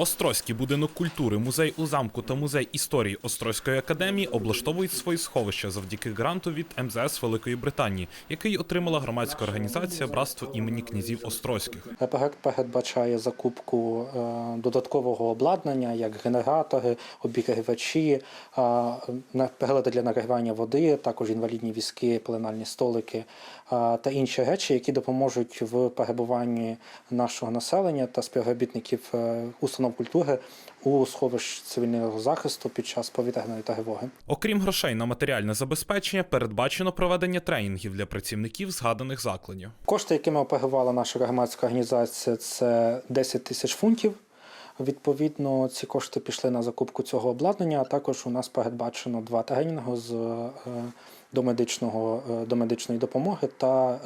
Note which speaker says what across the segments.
Speaker 1: Острозький будинок культури, музей у замку та музей історії Острозької академії облаштовують свої сховища завдяки гранту від МЗС Великої Британії, який отримала громадська організація Братство імені князів Острозьких.
Speaker 2: Проект передбачає закупку е, додаткового обладнання, як генератори, обігрівачі, е, прилади для нагрівання води, також інвалідні візки, пеленальні столики е, та інші речі, які допоможуть в перебуванні нашого населення та співробітників е, установ культури у сховищ цивільного захисту під час повітряної тривоги.
Speaker 1: Окрім грошей на матеріальне забезпечення, передбачено проведення тренінгів для працівників згаданих закладів.
Speaker 2: Кошти, якими оперувала наша громадська організація, це 10 тисяч фунтів. Відповідно, ці кошти пішли на закупку цього обладнання. А також у нас передбачено два тренінги з е, домедичного е, домедичної допомоги та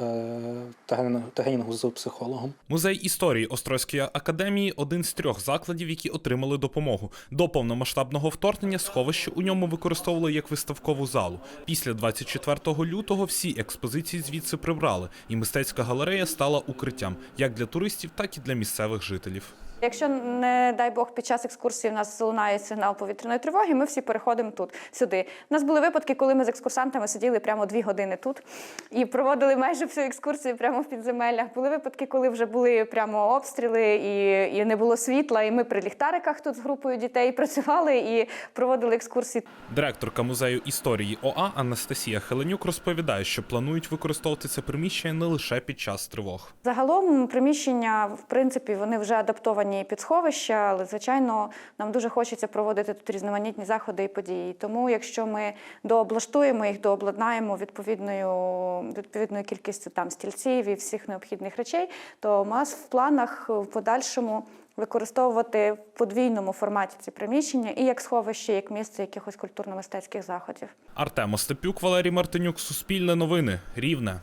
Speaker 2: е, тренінгу з психологом.
Speaker 1: Музей історії Острозької академії один з трьох закладів, які отримали допомогу. До повномасштабного вторгнення сховище у ньому використовували як виставкову залу. Після 24 лютого всі експозиції звідси прибрали, і мистецька галерея стала укриттям як для туристів, так і для місцевих жителів.
Speaker 3: Якщо не дай Бог під час екскурсії в нас залунає сигнал повітряної тривоги, ми всі переходимо тут сюди. У нас були випадки, коли ми з екскурсантами сиділи прямо дві години тут і проводили майже всю екскурсію прямо в підземеллях. Були випадки, коли вже були прямо обстріли і, і не було світла. І ми при ліхтариках тут з групою дітей працювали і проводили екскурсії.
Speaker 1: Директорка музею історії ОА Анастасія Хеленюк розповідає, що планують використовувати це приміщення не лише під час тривог.
Speaker 3: Загалом приміщення, в принципі, вони вже адаптовані під сховища, але звичайно нам дуже хочеться проводити тут різноманітні заходи і події. Тому, якщо ми дооблаштуємо їх, дообладнаємо відповідною відповідною кількістю там стільців і всіх необхідних речей, то у нас в планах в подальшому. Використовувати в подвійному форматі ці приміщення і як сховище, як місце якихось культурно-мистецьких заходів.
Speaker 1: Артем Остапюк, Валерій Мартинюк, Суспільне новини, Рівне.